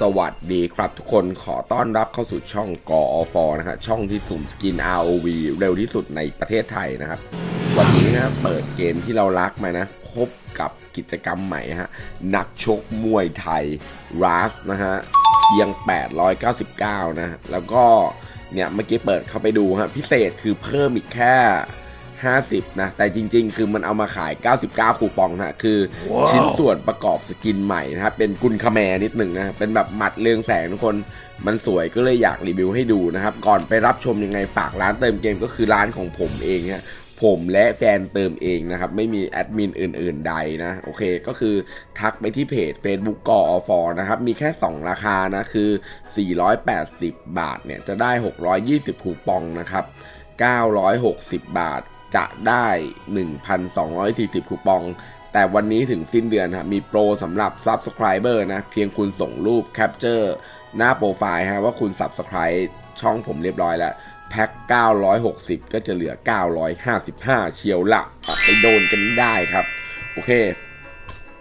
สวัสดีครับทุกคนขอต้อนรับเข้าสู่ช่องกอฟนะฮะช่องที่สุ่มสกิน ROV เร็วที่สุดในประเทศไทยนะครับ วันนี้นะเปิดเกมที่เรารักมานะ พบกับกิจกรรมใหม่ฮะนักชกมวยไทย r a s นะฮะเพียง 899 นะ แล้วก็เนี่ยเมื่อกี้เปิดเข้าไปดูฮะพิเศษคือเพิ่มอีกแค่ 50 นะ แต่จริง ๆ คือมันเอามาขาย 99 คูปองนะคือว้าวชิ้นส่วนประกอบสกินใหม่นะครับเป็นกุลคแมนิดหนึ่งนะ เป็นแบบหมัดเรืองแสงทุกคนมันสวยก็เลยอยากรีวิวให้ดูนะครับ ก่อนไปรับชมยังไงฝากร้านเติมเกมก็คือร้านของผมเองฮะผมและแฟนเติมเองนะครับ ไม่มีแอดมินอื่น ๆ ใดนะ โอเคก็คือทักไปที่เพจ Facebook กอฟนะครับ มีแค่ 2 ราคานะ คือ 480 บาทเนี่ย จะได้ 620 คูปองนะครับ 960 บาท จะได้ 1,240 คูปอง แต่วันนี้ถึงสิ้นเดือนครับมีโปรสำหรับ Subscriber นะ เพียงคุณส่งรูป Capture หน้าโปรไฟล์ฮะว่าคุณ Subscribe ช่องผมเรียบร้อยแล้วแพ็ค 960 ก็จะเหลือ 955 เชียวละอะไปโดนกันได้ครับ โอเค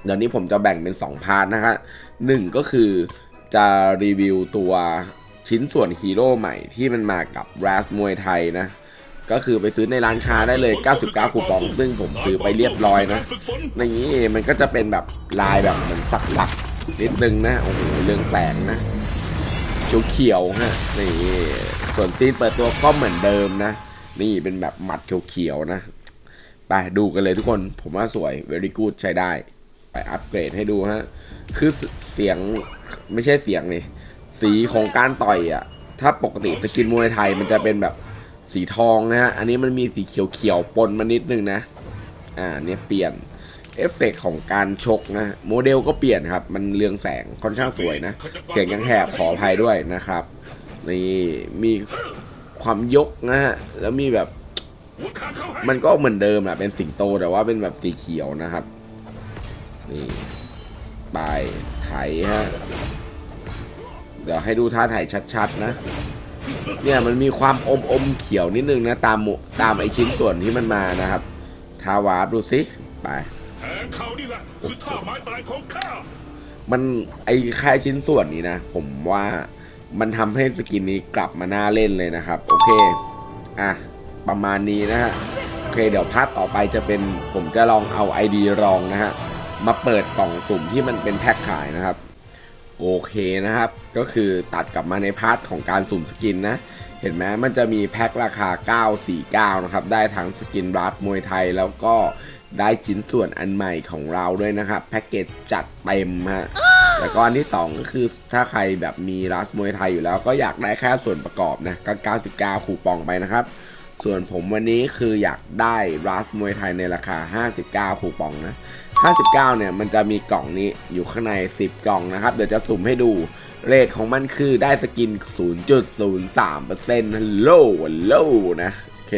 เดี๋ยวนี้ผมจะแบ่งเป็น 2 พาร์ทนะฮะหนึ่งก็คือจะรีวิวตัวชิ้นส่วนฮีโร่ใหม่ที่มันมากับ r a s มวยไทยนะ ก็คือไปซื้อในร้านค้าได้เลย 99 คูปอง ซึ่งผมซื้อไปเรียบร้อยนะ ในนี้มันก็จะเป็นแบบลายแบบเหมือนสักหลักนิดนึงนะ โอ้โห เรื่องแสงนะเขียวๆฮะ นี่ ส่วนซีนเปิดตัวก็เหมือนเดิมนะ นี่เป็นแบบหมัดเขียวๆนะ ไปดูกันเลยทุกคน ผมว่าสวย very good ใช้ได้ ไปอัปเกรดให้ดูฮะ คือเสียงไม่ใช่เสียงนี่ สีของการต่อยอะ ถ้าปกติสกินมวยไทยมันจะเป็นแบบ สีทองนะฮะ อันนี้มันมีสีเขียวๆปนมานิดนึงนะ อ่าเนี่ยเปลี่ยนเอฟเฟกต์ของการชกนะ โมเดลก็เปลี่ยนครับ มันเรืองแสงค่อนข้างสวยนะ เสียงยังแหบขออภัยด้วยนะครับนี่มีความยกนะฮะ แล้วมีแบบ มันก็เหมือนเดิมแหละเป็นสิงโตแต่ว่าเป็นแบบสีเขียวนะครับ นี่ไปไถฮะ เดี๋ยวให้ดูท่าไถชัดๆนะ เนี่ยมันมีความอมอมๆเขียวนิดนึงนะตามหมู่ตามไอชิ้นส่วนที่มันมานะครับ ทาวาร์ปดูสิไปแผงเขานี่แหละคือท่าไม้ตายของข้ามันไอ้แค่ชิ้นส่วนนี้นะ ผมว่ามันทำให้สกินนี้กลับมาน่าเล่นเลยนะครับ โอเค อะ ประมาณนี้นะฮะ โอเค เดี๋ยวพาร์ทต่อไปจะเป็นผมจะลองเอา ID รองนะฮะ มาเปิดกล่องสุ่มที่มันเป็นแพ็คขายนะครับ โอเคนะครับ ก็คือตัดกลับมาในพาร์ทของการสุ่มสกินนะ เห็นไหมมันจะมีแพ็คราคา 949 นะครับ ได้ทั้งสกินรัดมวยไทยแล้วก็ได้ชิ้นส่วนอันใหม่ของเราด้วยนะครับ แพ็กเกจจัดเต็มฮะแล้วก็อันที่ 2 ก็คือถ้าใครแบบมีรัสมวยไทยอยู่แล้ว ก็อยากได้แค่ส่วนประกอบนะก็ 99 คูปองไปนะครับ ส่วนผมวันนี้คืออยากได้รัสมวยไทยในราคา 59คูปองนะ 59 เนี่ยมันจะมีกล่องนี้อยู่ข้างใน 10 กล่องนะครับ เดี๋ยวจะสุ่มให้ดูเรทของมันคือได้สกิน 0.03%ฮัลโหลฮัลโหลนะ โอเค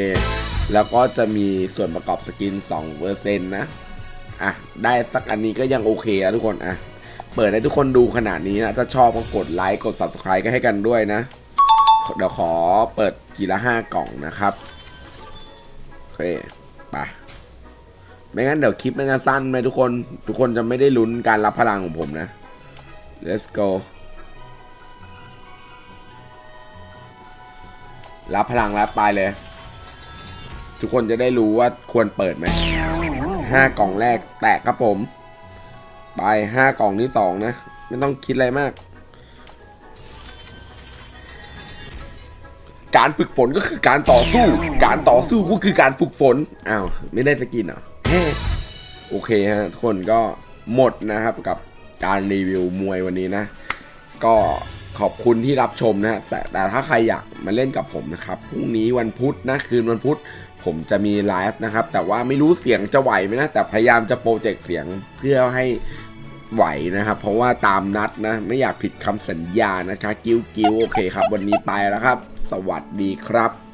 แล้วก็จะมีส่วนประกอบสกิน 2%นะ อะ ได้สักอันนี้ก็ยังโอเคแล้วทุกคน อะ เปิดให้ทุกคนดูขนาดนี้นะ ถ้าชอบก็กดไลค์ กด subscribe ก็ให้กันด้วยนะ เดี๋ยวขอเปิดกีละห้ากล่องนะครับ เคไปไม่งั้นเดี๋ยวคลิปมันจะสั้นไหมทุกคน ทุกคนจะไม่ได้ลุ้นการรับพลังของผมนะ let's go รับพลังรับไปเลย ทุกคนจะได้รู้ว่าควรเปิดไหมห้ากล่องแรกแตกครับผม ไปห้ากล่องที่สองนะ ไม่ต้องคิดอะไรมาก การฝึกฝนก็คือการต่อสู้ การต่อสู้ก็คือการฝึกฝน อ้าว ไม่ได้สกินเหรอโอเคฮะทุกคนก็หมดนะครับกับการรีวิวมวยวันนี้นะ ก็ขอบคุณที่รับชมนะฮะแต่แต่ถ้าใครอยากมาเล่นกับผมนะครับพรุ่งนี้วันพุธนะคืนวันพุธผมจะมีไลฟ์นะครับ แต่ว่าไม่รู้เสียงจะไหวไหมนะ แต่พยายามจะโปรเจกต์เสียงเพื่อให้ ไหวนะครับ เพราะว่าตามนัดนะ ไม่อยากผิดคำสัญญานะคะ กิ้วกิ้วโอเคครับ วันนี้ไปแล้วครับ สวัสดีครับ